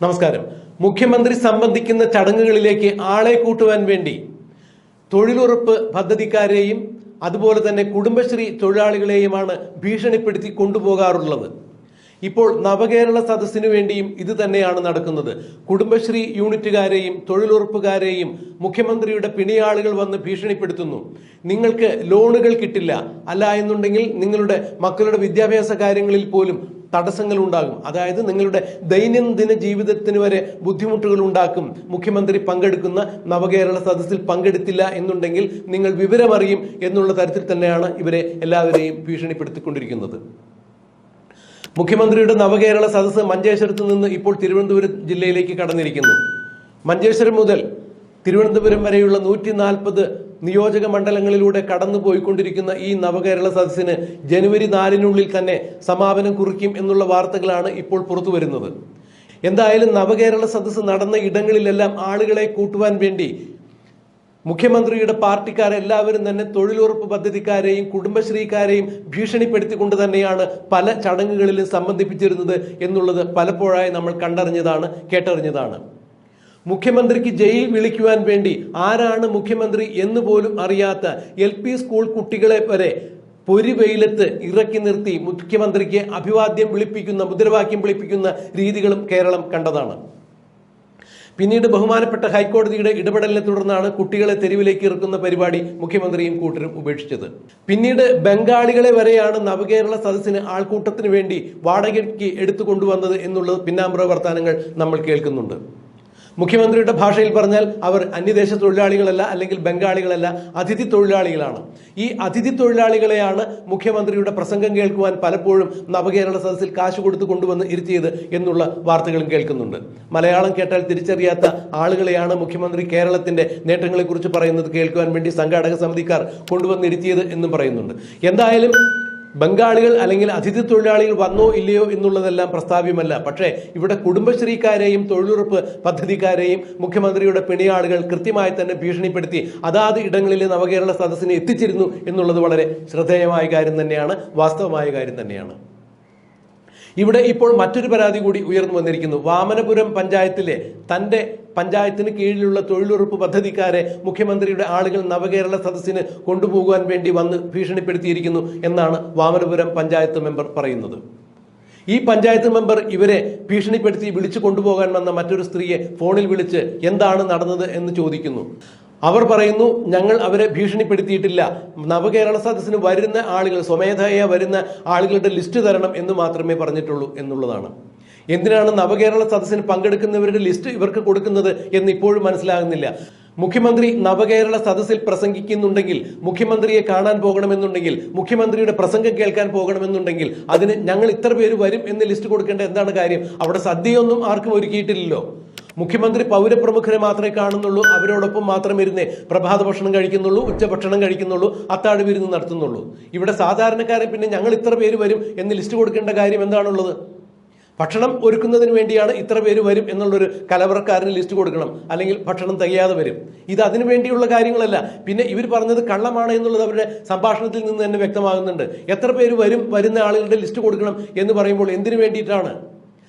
നമസ്കാരം. മുഖ്യമന്ത്രി സംബന്ധിക്കുന്ന ചടങ്ങുകളിലേക്ക് ആളെ കൂട്ടുവാൻ വേണ്ടി തൊഴിലുറപ്പ് പദ്ധതിക്കാരെയും അതുപോലെ തന്നെ കുടുംബശ്രീ തൊഴിലാളികളെയുമാണ് ഭീഷണിപ്പെടുത്തി കൊണ്ടുപോകാറുള്ളത്. ഇപ്പോൾ നവകേരള സദസ്സിനു വേണ്ടിയും ഇത് തന്നെയാണ് നടക്കുന്നത്. കുടുംബശ്രീ യൂണിറ്റുകാരെയും തൊഴിലുറപ്പുകാരെയും മുഖ്യമന്ത്രിയുടെ പിണിയാളുകൾ വന്ന് ഭീഷണിപ്പെടുത്തുന്നു. നിങ്ങൾക്ക് ലോണുകൾ കിട്ടില്ല. അല്ല എന്നുണ്ടെങ്കിൽ നിങ്ങളുടെ മക്കളുടെ വിദ്യാഭ്യാസ കാര്യങ്ങളിൽ പോലും തടസ്സങ്ങൾ ഉണ്ടാകും അതായത് നിങ്ങളുടെ ദൈനംദിന ജീവിതത്തിന് വരെ ബുദ്ധിമുട്ടുകൾ ഉണ്ടാക്കും. മുഖ്യമന്ത്രി പങ്കെടുക്കുന്ന നവകേരള സദസ്സിൽ പങ്കെടുത്തില്ല എന്നുണ്ടെങ്കിൽ നിങ്ങൾ വിവരമറിയും എന്നുള്ള തരത്തിൽ തന്നെയാണ് ഇവരെ എല്ലാവരെയും ഭീഷണിപ്പെടുത്തിക്കൊണ്ടിരിക്കുന്നത്. മുഖ്യമന്ത്രിയുടെ നവകേരള സദസ്സ് മഞ്ചേശ്വരത്ത് നിന്ന് ഇപ്പോൾ തിരുവനന്തപുരം ജില്ലയിലേക്ക് കടന്നിരിക്കുന്നു. മഞ്ചേശ്വരം മുതൽ തിരുവനന്തപുരം വരെയുള്ള നൂറ്റി നാൽപ്പത് നിയോജക മണ്ഡലങ്ങളിലൂടെ കടന്നു പോയിക്കൊണ്ടിരിക്കുന്ന ഈ നവകേരള സദസ്സിന് ജനുവരി നാലിനുള്ളിൽ തന്നെ സമാപനം കുറിക്കും എന്നുള്ള വാർത്തകളാണ് ഇപ്പോൾ പുറത്തു വരുന്നത്. എന്തായാലും നവകേരള സദസ്സ് നടന്ന ഇടങ്ങളിലെല്ലാം ആളുകളെ കൂട്ടുവാൻ വേണ്ടി മുഖ്യമന്ത്രിയുടെ പാർട്ടിക്കാരെല്ലാവരും തന്നെ തൊഴിലുറപ്പ് പദ്ധതിക്കാരെയും കുടുംബശ്രീക്കാരെയും ഭീഷണിപ്പെടുത്തിക്കൊണ്ട് തന്നെയാണ് പല ചടങ്ങുകളിലും സംബന്ധിപ്പിച്ചിരുന്നത് എന്നുള്ളത് പലപ്പോഴായി നമ്മൾ കണ്ടറിഞ്ഞതാണ് കേട്ടറിഞ്ഞതാണ്. മുഖ്യമന്ത്രിക്ക് ജയിൽ വിളിക്കുവാൻ വേണ്ടി ആരാണ് മുഖ്യമന്ത്രി എന്ന് പോലും അറിയാത്ത എൽ പി സ്കൂൾ കുട്ടികളെ വരെ പൊരിവെയിലത്ത് ഇറക്കി നിർത്തി മുഖ്യമന്ത്രിക്ക് അഭിവാദ്യം വിളിപ്പിക്കുന്ന മുദ്രാവാക്യം വിളിപ്പിക്കുന്ന രീതികളും കേരളം കണ്ടതാണ്. പിന്നീട് ബഹുമാനപ്പെട്ട ഹൈക്കോടതിയുടെ ഇടപെടലിനെ തുടർന്നാണ് കുട്ടികളെ തെരുവിലേക്ക് ഇറക്കുന്ന പരിപാടി മുഖ്യമന്ത്രിയും കൂട്ടരും ഉപേക്ഷിച്ചത്. പിന്നീട് ബംഗാളികളെ വരെയാണ് നവകേരള സദസ്സിന് ആൾക്കൂട്ടത്തിന് വേണ്ടി വാടകയ്ക്ക് എടുത്തു കൊണ്ടുവന്നത് എന്നുള്ളത് പിന്നാമ്പുറ വർത്തമാനങ്ങൾ നമ്മൾ കേൾക്കുന്നുണ്ട്. മുഖ്യമന്ത്രിയുടെ ഭാഷയിൽ പറഞ്ഞാൽ അവർ അന്യദേശ തൊഴിലാളികളല്ല അല്ലെങ്കിൽ ബംഗാളികളല്ല അതിഥി തൊഴിലാളികളാണ്. ഈ അതിഥി തൊഴിലാളികളെയാണ് മുഖ്യമന്ത്രിയുടെ പ്രസംഗം കേൾക്കുവാൻ പലപ്പോഴും നവകേരള സദസ്സിൽ കാശ് കൊടുത്ത് കൊണ്ടുവന്ന് ഇരുത്തിയത് എന്നുള്ള വാർത്തകളും കേൾക്കുന്നുണ്ട്. മലയാളം കേട്ടാൽ തിരിച്ചറിയാത്ത ആളുകളെയാണ് മുഖ്യമന്ത്രി കേരളത്തിന്റെ നേട്ടങ്ങളെക്കുറിച്ച് പറയുന്നത് കേൾക്കുവാൻ വേണ്ടി സംഘാടക സമിതിക്കാർ കൊണ്ടുവന്നിരുത്തിയത് എന്നും പറയുന്നുണ്ട്. എന്തായാലും ബംഗാളികൾ അല്ലെങ്കിൽ അതിഥി തൊഴിലാളികൾ വന്നോ ഇല്ലയോ എന്നുള്ളതെല്ലാം പ്രസ്താവ്യമല്ല. പക്ഷേ ഇവിടെ കുടുംബശ്രീക്കാരെയും തൊഴിലുറപ്പ് പദ്ധതിക്കാരെയും മുഖ്യമന്ത്രിയുടെ പിണിയാളുകൾ കൃത്യമായി തന്നെ ഭീഷണിപ്പെടുത്തി അതാത് ഇടങ്ങളിൽ നവകേരള സദസ്സിനെ എത്തിച്ചിരുന്നു എന്നുള്ളത് വളരെ ശ്രദ്ധേയമായ കാര്യം തന്നെയാണ് വാസ്തവമായ കാര്യം തന്നെയാണ്. ഇവിടെ ഇപ്പോൾ മറ്റൊരു പരാതി കൂടി ഉയർന്നു വന്നിരിക്കുന്നു. വാമനപുരം പഞ്ചായത്തിലെ തന്റെ പഞ്ചായത്തിന് കീഴിലുള്ള തൊഴിലുറപ്പ് പദ്ധതിക്കാരെ മുഖ്യമന്ത്രിയുടെ ആളുകൾ നവകേരള സദസ്സിന് കൊണ്ടുപോകുവാൻ വേണ്ടി വന്ന് ഭീഷണിപ്പെടുത്തിയിരിക്കുന്നു എന്നാണ് വാമനപുരം പഞ്ചായത്ത് മെമ്പർ പറയുന്നത്. ഈ പഞ്ചായത്ത് മെമ്പർ ഇവരെ ഭീഷണിപ്പെടുത്തി വിളിച്ചു കൊണ്ടുപോകാൻ വന്ന മറ്റൊരു സ്ത്രീയെ ഫോണിൽ വിളിച്ച് എന്താണ് നടന്നത് എന്ന് ചോദിക്കുന്നു. അവർ പറയുന്നു ഞങ്ങൾ അവരെ ഭീഷണിപ്പെടുത്തിയിട്ടില്ല. നവകേരള സദസ്സിന് വരുന്ന ആളുകൾ സ്വമേധയ വരുന്ന ആളുകളുടെ ലിസ്റ്റ് തരണം എന്ന് മാത്രമേ പറഞ്ഞിട്ടുള്ളൂ എന്നുള്ളതാണ്. എന്തിനാണ് നവകേരള സദസ്സിന് പങ്കെടുക്കുന്നവരുടെ ലിസ്റ്റ് ഇവർക്ക് കൊടുക്കുന്നത് എന്ന് ഇപ്പോഴും മനസ്സിലാകുന്നില്ല. മുഖ്യമന്ത്രി നവകേരള സദസ്സിൽ പ്രസംഗിക്കുന്നുണ്ടെങ്കിൽ മുഖ്യമന്ത്രിയെ കാണാൻ പോകണമെന്നുണ്ടെങ്കിൽ മുഖ്യമന്ത്രിയുടെ പ്രസംഗം കേൾക്കാൻ പോകണമെന്നുണ്ടെങ്കിൽ അതിന് ഞങ്ങൾ ഇത്ര പേര് വരും എന്ന് ലിസ്റ്റ് കൊടുക്കേണ്ട എന്താണ് കാര്യം? അവിടെ സദ്യയൊന്നും ആർക്കും ഒരുക്കിയിട്ടില്ലല്ലോ. മുഖ്യമന്ത്രി പൗരപ്രമുഖരെ മാത്രമേ കാണുന്നുള്ളൂ അവരോടൊപ്പം മാത്രം ഇരുന്നേ പ്രഭാത ഭക്ഷണം കഴിക്കുന്നുള്ളൂ ഉച്ചഭക്ഷണം കഴിക്കുന്നുള്ളൂ അത്താഴ വിരുന്ന് നടത്തുന്നുള്ളൂ. ഇവിടെ സാധാരണക്കാരെ പിന്നെ ഞങ്ങൾ ഇത്ര പേര് വരും എന്ന് ലിസ്റ്റ് കൊടുക്കേണ്ട കാര്യം എന്താണുള്ളത്? ഭക്ഷണം ഒരുക്കുന്നതിന് വേണ്ടിയാണ് ഇത്ര പേര് വരും എന്നുള്ളൊരു കലവറക്കാരന് ലിസ്റ്റ് കൊടുക്കണം. അല്ലെങ്കിൽ ഭക്ഷണം തികയാതെ വരും. ഇത് അതിനു വേണ്ടിയുള്ള കാര്യങ്ങളല്ല. പിന്നെ ഇവർ പറഞ്ഞത് കള്ളമാണ് എന്നുള്ളത് അവരുടെ സംഭാഷണത്തിൽ നിന്ന് തന്നെ വ്യക്തമാകുന്നുണ്ട്. എത്ര പേര് വരും വരുന്ന ആളുകളുടെ ലിസ്റ്റ് കൊടുക്കണം എന്ന് പറയുമ്പോൾ എന്തിനു വേണ്ടിയിട്ടാണ്?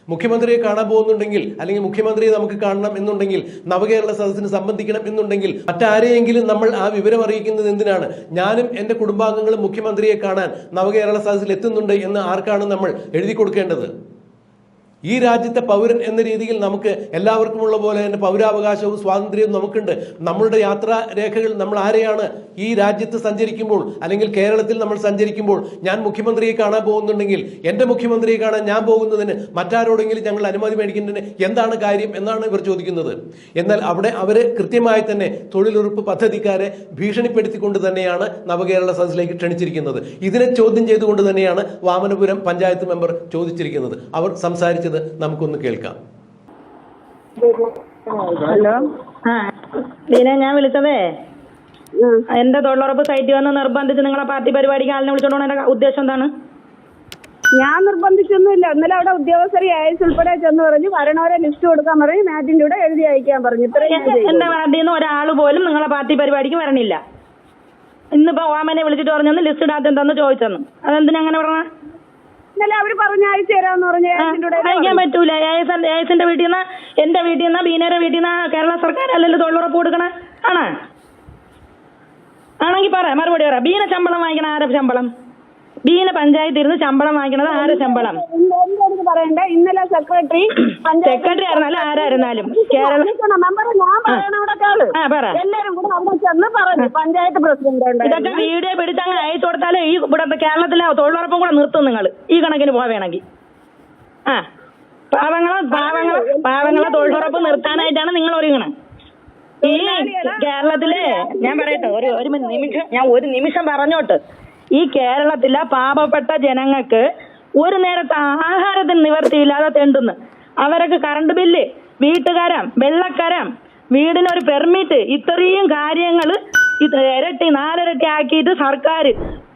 മുഖ്യമന്ത്രിയെ കാണാൻ പോകുന്നുണ്ടെങ്കിൽ അല്ലെങ്കിൽ മുഖ്യമന്ത്രിയെ നമുക്ക് കാണണം എന്നുണ്ടെങ്കിൽ നവകേരള സദസ്സിന് സംബന്ധിക്കണം എന്നുണ്ടെങ്കിൽ മറ്റാരെയെങ്കിലും നമ്മൾ ആ വിവരം അറിയിക്കുന്നത് എന്തിനാണ്? ഞാനും എന്റെ കുടുംബാംഗങ്ങളും മുഖ്യമന്ത്രിയെ കാണാൻ നവകേരള സദസ്സിൽ എത്തുന്നുണ്ട് എന്ന് ആർക്കാണ് നമ്മൾ എഴുതി കൊടുക്കേണ്ടത്? ഈ രാജ്യത്തെ പൗരൻ എന്ന രീതിയിൽ നമുക്ക് എല്ലാവർക്കുമുള്ള പോലെ തന്നെ പൗരാവകാശവും സ്വാതന്ത്ര്യവും നമുക്കുണ്ട്. നമ്മളുടെ യാത്രാ രേഖകൾ നമ്മൾ ആരെയാണ് ഈ രാജ്യത്ത് സഞ്ചരിക്കുമ്പോൾ അല്ലെങ്കിൽ കേരളത്തിൽ നമ്മൾ സഞ്ചരിക്കുമ്പോൾ ഞാൻ മുഖ്യമന്ത്രിയെ കാണാൻ പോകുന്നുണ്ടെങ്കിൽ എന്റെ മുഖ്യമന്ത്രിയെ കാണാൻ ഞാൻ പോകുന്നതിന് മറ്റാരോടെങ്കിലും ഞങ്ങൾ അനുമതി മേടിക്കുന്നതിന് എന്താണ് കാര്യം എന്നാണ് ഇവർ ചോദിക്കുന്നത്. എന്നാൽ അവിടെ അവർ കൃത്യമായി തന്നെ തൊഴിലുറപ്പ് പദ്ധതിക്കാരെ ഭീഷണിപ്പെടുത്തിക്കൊണ്ട് തന്നെയാണ് നവകേരള സദസ്സിലേക്ക് ക്ഷണിച്ചിരിക്കുന്നത്. ഇതിനെ ചോദ്യം ചെയ്തുകൊണ്ട് തന്നെയാണ് വാമനപുരം പഞ്ചായത്ത് മെമ്പർ ചോദിച്ചിരിക്കുന്നത്. അവർ സംസാരിച്ചത് നമുക്കൊന്ന് കേൾക്കാം. ഹലോ. ആ. ദീനെ ഞാൻ വിളിച്ചതേ. എന്റെ തൊഴിലുറപ്പ് സൈറ്റ് വന്ന് നിർബന്ധിച്ച് നിങ്ങളെ പാർട്ടി പരിപാടിക്ക് ആളിനെ വിളിച്ചോണ്ട് എന്റെ ഉദ്ദേശം എന്താണ്? ഞാൻ നിർബന്ധിച്ചൊന്നുമില്ല. ഇന്നലെ അവിടെ ഉദ്യോഗസ്ഥരെ അയച്ച് ഉൾപ്പെടെ ചെന്ന് പറഞ്ഞു വരണവരെ ലിസ്റ്റ് കൊടുക്കാൻ പറഞ്ഞു മാറ്റിന്റെ കൂടെ എഴുതി അയക്കാൻ പറഞ്ഞു. എന്റെ പാർട്ടിയിൽ നിന്ന് ഒരാൾ പോലും നിങ്ങളെ പാർട്ടി പരിപാടിക്ക് വരണില്ല. ഇന്നിപ്പോ ഓമനെ വിളിച്ചിട്ട് പറഞ്ഞു ലിസ്റ്റ് ഇടാത്ത എന്താന്ന് ചോദിച്ചെന്ന്. അതെന്തിനാ അങ്ങനെ പറഞ്ഞ? ഇന്നലെ അവർ പറഞ്ഞ അയച്ചു തരാന്ന് പറഞ്ഞു അയക്കാൻ പറ്റൂല. ഏസിന്റെ വീട്ടിൽ നിന്ന് എന്റെ വീട്ടിൽ നിന്ന് ബീനയുടെ വീട്ടിൽ നിന്ന് കേരള സർക്കാർ അല്ലല്ലോ തൊഴിലുറപ്പ് കൊടുക്കണേ. ആണോ? ആണെങ്കിൽ പറ മറുപടി പറ. ബീന ശമ്പളം വാങ്ങിക്കണ ആരെ ശമ്പളം? ബീന പഞ്ചായത്തിൽ ഇരുന്ന് ശമ്പളം വാങ്ങിക്കണത് ആരെ ശമ്പളം? പറയണ്ട. ഇന്നലെ സെക്രട്ടറി സെക്രട്ടറി ആയിരുന്നാലും ആരായിരുന്നാലും? കേരള മെമ്പർ ഞാൻ എല്ലാരും കൂടെ അവിടെ ചെന്ന് പറഞ്ഞു. പഞ്ചായത്ത് പ്രസിഡന്റ് ഇതൊക്കെ വീഡിയോ പിടിച്ച് പിടിച്ചങ്ങ് അയച്ചു കൊടുത്താലേ ഈ ഇവിടെ കേരളത്തിലെ തൊഴിലുറപ്പും കൂടെ നിർത്തും നിങ്ങൾ ഈ കണക്കിന് പോവേണമെങ്കിൽ ആ. പാവങ്ങളെ പാവങ്ങളെ പാവങ്ങളെ തൊഴിലുറപ്പ് നിർത്താനായിട്ടാണ് നിങ്ങൾ ഒരുങ്ങണേ. ഈ കേരളത്തിലെ ഞാൻ പറയട്ടെ ഒരു ഒരു നിമിഷം ഞാൻ ഒരു നിമിഷം പറഞ്ഞോട്ട്. ഈ കേരളത്തിലെ പാവപ്പെട്ട ജനങ്ങൾക്ക് ഒരു നേരത്തെ ആഹാരത്തിന് നിവർത്തിയില്ലാതെ തെണ്ടുന്നു. അവർക്ക് കറണ്ട് ബില്ല് വീട്ടുകാരം വെള്ളക്കരം വീടിനൊരു പെർമിറ്റ് ഇത്രയും കാര്യങ്ങൾ ഇരട്ടി നാലിരട്ടി ആക്കിയിട്ട് സർക്കാർ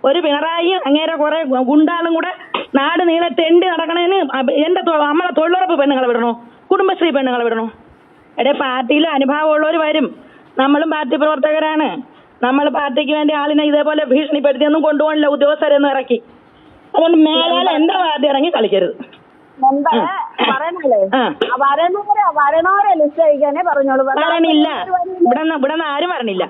ഒരു പിണറായി അങ്ങേരെ കുറെ ഗുണ്ടാളും കൂടെ നാട് നീളെ തെണ്ടി നടക്കണേന് എന്റെ നമ്മളെ തൊഴിലുറപ്പ് പെണ്ണുങ്ങളെ വിടണോ? കുടുംബശ്രീ പെണ്ണുങ്ങളെ വിടണോ? എടേ പാർട്ടിയിൽ അനുഭവമുള്ളവർ വരും. നമ്മളും പാർട്ടി പ്രവർത്തകരാണ്. നമ്മൾ പാർട്ടിക്ക് വേണ്ടി ആളിനെ ഇതേപോലെ ഭീഷണിപ്പെടുത്തിയൊന്നും കൊണ്ടുപോകണില്ല ഉദ്യോഗസ്ഥരെന്ന് ഇറക്കി. അതുകൊണ്ട് മേലാൽ എന്റെ പാർട്ടി ഇറങ്ങി കളിക്കരുത്. വരണവരെ ലിസ്റ്റ് അയക്കാനേ പറഞ്ഞോളൂ. ഇവിടെ ഇവിടെ ആരും വരണില്ല.